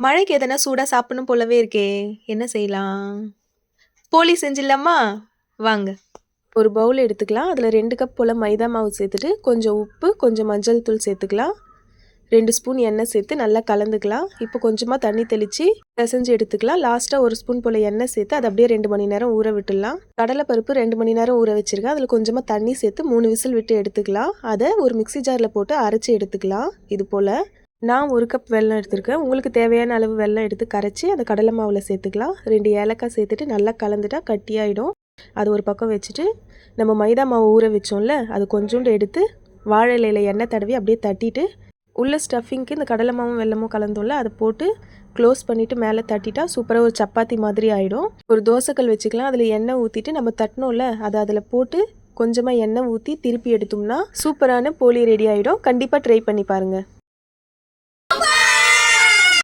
மழைக்கு எதனா சூடாக சாப்பிடணும் போலவே இருக்கே. என்ன செய்யலாம்? போலி செஞ்சிடலாமா? வாங்க. ஒரு பவுல் எடுத்துக்கலாம். அதில் ரெண்டு கப் போல் மைதா மாவு சேர்த்துட்டு கொஞ்சம் உப்பு கொஞ்சம் மஞ்சள் தூள் சேர்த்துக்கலாம். ரெண்டு ஸ்பூன் எண்ணெய் சேர்த்து நல்லா கலந்துக்கலாம். இப்போ கொஞ்சமாக தண்ணி தெளித்து பிசைஞ்சு எடுத்துக்கலாம். லாஸ்ட்டாக ஒரு ஸ்பூன் போல் எண்ணெய் சேர்த்து அதை அப்படியே ரெண்டு மணி நேரம் ஊற விட்டுடலாம். கடலைப்பருப்பு ரெண்டு மணி நேரம் ஊற வச்சுருக்கேன். அதில் கொஞ்சமாக தண்ணி சேர்த்து மூணு விசில் விட்டு எடுத்துக்கலாம். அதை ஒரு மிக்சி ஜாரில் போட்டு அரைச்சி எடுத்துக்கலாம். இது போல். நான் ஒரு கப் வெல்லம் எடுத்திருக்கேன். உங்களுக்கு தேவையான அளவு வெல்லம் எடுத்து கரைச்சி அந்த கடலை மாவில் சேர்த்துக்கலாம். ரெண்டு ஏலக்காய் சேர்த்துட்டு நல்லா கலந்துட்டா கட்டியாயிடும். அது ஒரு பக்கம் வச்சுட்டு நம்ம மைதா மாவு ஊற வச்சோம்ல அது கொஞ்சோண்டு எடுத்து வாழை இலையில் எண்ணெய் தடவி அப்படியே தட்டிட்டு உள்ள ஸ்டஃபிங்க்கு இந்த கடலை மாவும் வெல்லமும் கலந்தோம்ல அதை போட்டு க்ளோஸ் பண்ணிவிட்டு மேலே தட்டிட்டா சூப்பராக ஒரு சப்பாத்தி மாதிரி ஆகிடும் ஒரு தோசைக்கல் வச்சுக்கலாம். அதில் எண்ணெய் ஊற்றிட்டு நம்ம தட்டினோம்ல அதை அதில் போட்டு கொஞ்சமாக எண்ணெய் ஊற்றி திருப்பி எடுத்தோம்னா சூப்பரான போலி ரெடி ஆகிடும் கண்டிப்பாக ட்ரை பண்ணி பாருங்கள்